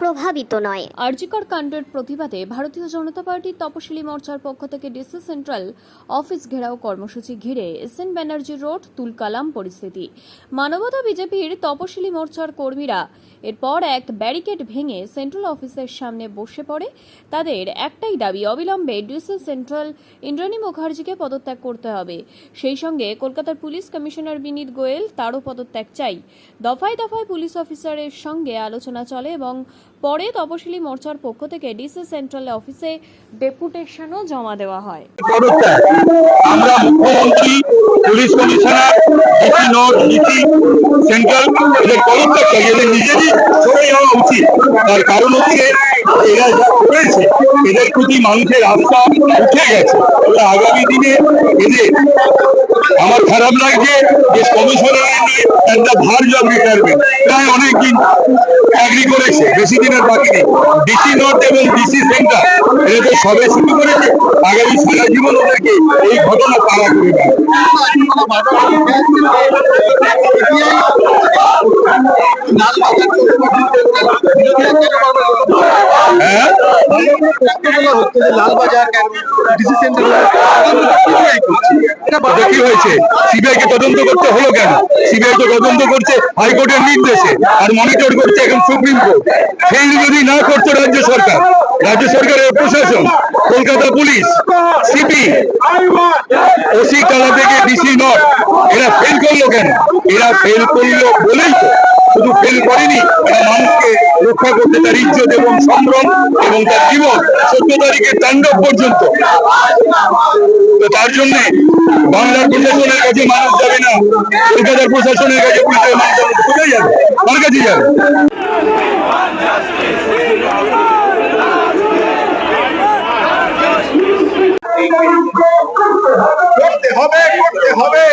প্রভাবিত নয়। আরজিকর কাণ্ডের প্রতিবাদে ভারতীয় জনতা পার্টির তপশিলি মোর্চার পক্ষ থেকে ডিসি সেন্ট্রাল অফিস ঘেরাও কর্মসূচি ঘিরে এস এন ব্যানার্জি রোড, তুলকালাম পরিস্থিতি। মানবতা বিজেপির তপশিলি মোর্চার কর্মীরা এরপর এক ব্যারিকেড ভেঙে সেন্ট্রাল অফিসের সামনে বসে পড়ে। তাদের একটাই দাবি, অবিলম্বে ডিসি সেন্ট্রাল ইন্দ্রাণী মুখার্জিকে পদত্যাগ করতে হবে। সেই সঙ্গে কলকাতার পুলিশ কমিশনার বিনীত গোয়েল তারও পদত্যাগ চাই। দফায় দফায় পুলিশ অফিসারের সঙ্গে আলোচনা চলে এবং পরে তপশিলি মোর্চার পক্ষ থেকে ডিসি সেন্ট্রাল অফিসে ডেপুটেশনও জমা দেওয়া হয়। আমরা মুখ্যমন্ত্রী, police commissioner, DC north DC central, এদের এদের নিজেরই সরে যাওয়া উচিত। তার কারণ হচ্ছে, এরা যা করেছে, এদের প্রতি মানুষের আস্থা উঠে গেছে। আগামী দিনে এদের আমার খারাপ লাগছে যে কমিশনার একটা ভার জব রিটায়ারমেন্ট প্রায় অনেকদিন চাকরি করেছে, বেশি দিনের বাকি নেই। ডিসি নর্থ এবং ডিসি সেন্টার তো সবে শুরু করেছে, আগামী সারা জীবন ওদেরকে এই ঘটনা পাড়া করে দেবে হ্যাঁ কি হয়েছে তদন্ত করতে হলো কেন সিবিআই তো তদন্ত করছে হাইকোর্টের নির্দেশে আর মনিটর করছে এখন সুপ্রিম কোর্ট সেই যদি না রাজ্য সরকার রাজ্য সরকারের প্রশাসন কলকাতা পুলিশ সিপি ওসি কালা থেকে ডিসি নট এরা ফেল করল কেন? এরা ফেল করল বলেই তো। শুধু ফেল করেনি এরা মানুষকে রক্ষা করতে তার ইজ্জত এবং সম্ভ্রম এবং তার জীবন চোদ্দ তারিখের তাণ্ডব পর্যন্ত। তো তার জন্য বাংলার প্রশাসনের কাছে মানুষ যাবে না, কলকাতার প্রশাসনের কাছে পুলিশের মানুষ কোথায় যাবে? কার কাছে যাবে? করতে হবে করতে হবে।